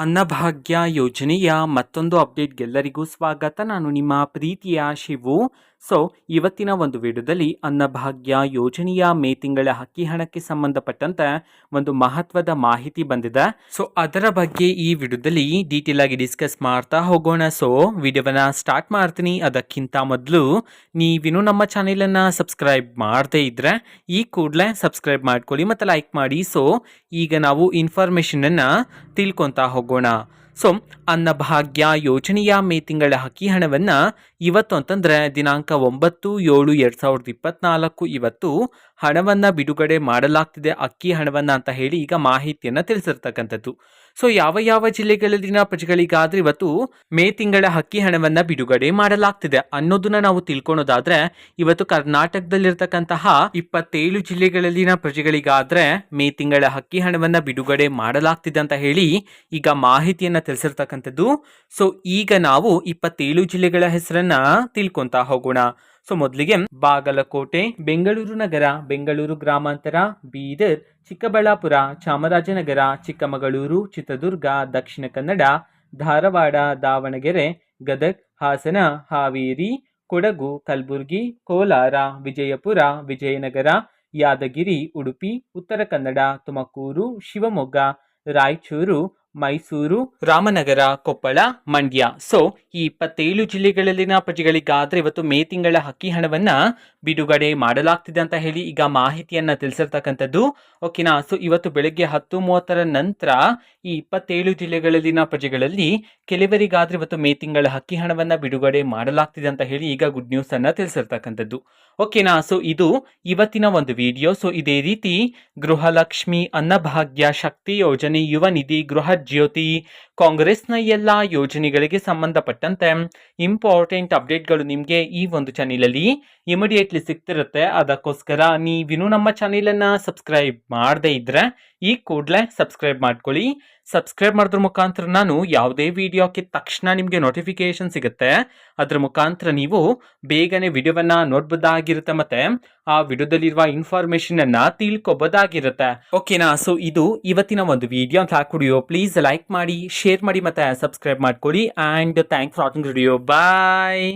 ಅನ್ನಭಾಗ್ಯ ಯೋಜನೆಯ ಮತ್ತೊಂದು ಅಪ್ಡೇಟ್ಗೆಲ್ಲರಿಗೂ ಸ್ವಾಗತ. ನಾನು ನಿಮ್ಮ ಪ್ರೀತಿಯ ಶಿವು. ಸೊ ಇವತ್ತಿನ ಒಂದು ವಿಡಿಯೋದಲ್ಲಿ ಅನ್ನಭಾಗ್ಯ ಯೋಜನೆಯ ಮೇ ತಿಂಗಳ ಹಕ್ಕಿ ಹಣಕ್ಕೆ ಸಂಬಂಧಪಟ್ಟಂತೆ ಒಂದು ಮಹತ್ವದ ಮಾಹಿತಿ ಬಂದಿದೆ. ಸೊ ಅದರ ಬಗ್ಗೆ ಈ ವಿಡಿಯೋದಲ್ಲಿ ಡೀಟೇಲ್ ಆಗಿ ಡಿಸ್ಕಸ್ ಮಾಡ್ತಾ ಹೋಗೋಣ. ಸೊ ವಿಡಿಯೋವನ್ನ ಸ್ಟಾರ್ಟ್ ಮಾಡ್ತೀನಿ. ಅದಕ್ಕಿಂತ ಮೊದಲು ನೀವಿನ್ನೂ ನಮ್ಮ ಚಾನೆಲನ್ನು ಸಬ್ಸ್ಕ್ರೈಬ್ ಮಾಡದೇ ಇದ್ರೆ ಈ ಕೂಡಲೇ ಸಬ್ಸ್ಕ್ರೈಬ್ ಮಾಡ್ಕೊಳ್ಳಿ ಮತ್ತು ಲೈಕ್ ಮಾಡಿ. ಸೊ ಈಗ ನಾವು ಇನ್ಫಾರ್ಮೇಷನನ್ನು ತಿಳ್ಕೊತಾ ಹೋಗೋಣ. ಸೊ, ಅನ್ನಭಾಗ್ಯ ಯೋಜನೆಯ ಮೇ ತಿಂಗಳ ಅಕ್ಕಿ ಹಣವನ್ನು ಇವತ್ತು ಅಂತಂದರೆ ದಿನಾಂಕ ಒಂಬತ್ತು ಏಳು ಎರಡು ಸಾವಿರದ ಇಪ್ಪತ್ನಾಲ್ಕು ಇವತ್ತು ಹಣವನ್ನು ಬಿಡುಗಡೆ ಮಾಡಲಾಗ್ತಿದೆ ಅಕ್ಕಿ ಹಣವನ್ನು ಅಂತ ಹೇಳಿ ಈಗ ಮಾಹಿತಿಯನ್ನು ತಿಳಿಸಿರ್ತಕ್ಕಂಥದ್ದು. ಸೊ ಯಾವ ಯಾವ ಜಿಲ್ಲೆಗಳಲ್ಲಿನ ಪ್ರಜೆಗಳಿಗಾದ್ರೆ ಇವತ್ತು ಮೇ ತಿಂಗಳ ಹಕ್ಕಿ ಹಣವನ್ನ ಬಿಡುಗಡೆ ಮಾಡಲಾಗ್ತಿದೆ ಅನ್ನೋದನ್ನ ನಾವು ತಿಳ್ಕೊಳೋದಾದ್ರೆ ಇವತ್ತು ಕರ್ನಾಟಕದಲ್ಲಿರ್ತಕ್ಕಂತಹ ಇಪ್ಪತ್ತೇಳು ಜಿಲ್ಲೆಗಳಲ್ಲಿನ ಪ್ರಜೆಗಳಿಗಾದ್ರೆ ಮೇ ತಿಂಗಳ ಹಕ್ಕಿ ಹಣವನ್ನ ಬಿಡುಗಡೆ ಮಾಡಲಾಗ್ತಿದೆ ಅಂತ ಹೇಳಿ ಈಗ ಮಾಹಿತಿಯನ್ನ ತಿಳಿಸಿರ್ತಕ್ಕಂಥದ್ದು. ಸೊ ಈಗ ನಾವು ಇಪ್ಪತ್ತೇಳು ಜಿಲ್ಲೆಗಳ ಹೆಸರನ್ನ ತಿಳ್ಕೊಂತ ಹೋಗೋಣ. ಸೊ ಮೊದಲಿಗೆ ಬಾಗಲಕೋಟೆ, ಬೆಂಗಳೂರು ನಗರ, ಬೆಂಗಳೂರು ಗ್ರಾಮಾಂತರ, ಬೀದರ್, ಚಿಕ್ಕಬಳ್ಳಾಪುರ, ಚಾಮರಾಜನಗರ, ಚಿಕ್ಕಮಗಳೂರು, ಚಿತ್ರದುರ್ಗ, ದಕ್ಷಿಣ ಕನ್ನಡ, ಧಾರವಾಡ, ದಾವಣಗೆರೆ, ಗದಗ್, ಹಾಸನ, ಹಾವೇರಿ, ಕೊಡಗು, ಕಲಬುರಗಿ, ಕೋಲಾರ, ವಿಜಯಪುರ, ವಿಜಯನಗರ, ಯಾದಗಿರಿ, ಉಡುಪಿ, ಉತ್ತರ ಕನ್ನಡ, ತುಮಕೂರು, ಶಿವಮೊಗ್ಗ, ರಾಯಚೂರು ಮೈಸೂರು, ರಾಮನಗರ, ಕೊಪ್ಪಳ, ಮಂಡ್ಯ. ಸೊ ಈ ಇಪ್ಪತ್ತೇಳು ಜಿಲ್ಲೆಗಳಲ್ಲಿನ ಪ್ರಜೆಗಳಿಗಾದ್ರೆ ಇವತ್ತು ಮೇ ತಿಂಗಳ ಹಕ್ಕಿ ಹಣವನ್ನ ಬಿಡುಗಡೆ ಮಾಡಲಾಗ್ತಿದೆ ಅಂತ ಹೇಳಿ ಈಗ ಮಾಹಿತಿಯನ್ನ ತಿಳಿಸಿರ್ತಕ್ಕಂಥದ್ದು. ಓಕೆನಾ ಸೊ ಇವತ್ತು ಬೆಳಗ್ಗೆ ಹತ್ತು ಮೂವತ್ತರ ನಂತರ ಈ ಇಪ್ಪತ್ತೇಳು ಜಿಲ್ಲೆಗಳಲ್ಲಿನ ಪ್ರಜೆಗಳಲ್ಲಿ ಕೆಲವರಿಗಾದ್ರೆ ಇವತ್ತು ಮೇ ತಿಂಗಳ ಹಕ್ಕಿ ಹಣವನ್ನ ಬಿಡುಗಡೆ ಮಾಡಲಾಗ್ತಿದೆ ಅಂತ ಹೇಳಿ ಈಗ ಗುಡ್ ನ್ಯೂಸ್ ಅನ್ನ ತಿಳಿಸಿರ್ತಕ್ಕಂಥದ್ದು. ಓಕೆನಾ ಸೊ ಇದು ಇವತ್ತಿನ ಒಂದು ವಿಡಿಯೋ ಸೊ ಇದೇ ರೀತಿ ಗೃಹಲಕ್ಷ್ಮಿ ಅನ್ನಭಾಗ್ಯ ಶಕ್ತಿ ಯೋಜನೆ ಯುವ ನಿಧಿ ಗೃಹ ಜ್ಯೋತಿ ಕಾಂಗ್ರೆಸ್ನ ಎಲ್ಲ ಯೋಜನೆಗಳಿಗೆ ಸಂಬಂಧಪಟ್ಟಂತೆ ಇಂಪಾರ್ಟೆಂಟ್ ಅಪ್ಡೇಟ್ಗಳು ನಿಮಗೆ ಈ ಒಂದು ಚಾನೆಲಲ್ಲಿ ಇಮಿಡಿಯೇಟ್ಲಿ ಸಿಗ್ತಿರುತ್ತೆ. ಅದಕ್ಕೋಸ್ಕರ ನೀವಿನ್ನೂ ನಮ್ಮ ಚಾನೆಲನ್ನು ಸಬ್ಸ್ಕ್ರೈಬ್ ಮಾಡದೇ ಇದ್ದರೆ ಈ ಕೂಡಲೇ ಸಬ್ಸ್ಕ್ರೈಬ್ ಮಾಡ್ಕೊಳ್ಳಿ. ಸಬ್ಸ್ಕ್ರೈಬ್ ಮಾಡಿದ್ರ ಮುಖಾಂತರ ನಾನು ಯಾವುದೇ ವಿಡಿಯೋಕ್ಕೆ ತಕ್ಷಣ ನಿಮಗೆ ನೋಟಿಫಿಕೇಶನ್ ಸಿಗುತ್ತೆ. ಅದರ ಮುಖಾಂತರ ನೀವು ಬೇಗನೆ ವಿಡಿಯೋವನ್ನು ನೋಡ್ಬೋದಾಗಿರುತ್ತೆ. ಮತ್ತೆ ಆ ವಿಡಿಯೋದಲ್ಲಿರುವ ಇನ್ಫಾರ್ಮೇಶನ್ ಅನ್ನ ತಿಳ್ಕೊಬೋದಾಗಿರುತ್ತೆ. ಓಕೆನಾ ಸೊ ಇದು ಇವತ್ತಿನ ಒಂದು ವಿಡಿಯೋ ಅಂತ ಹಾಕೊಡಿಯೋ ಪ್ಲೀಸ್ ಲೈಕ್ ಮಾಡಿ ಶೇರ್ ಮಾಡಿ ಮತ್ತೆ ಸಬ್ಸ್ಕ್ರೈಬ್ ಮಾಡ್ಕೊಳ್ಳಿ. And thanks for watching video bye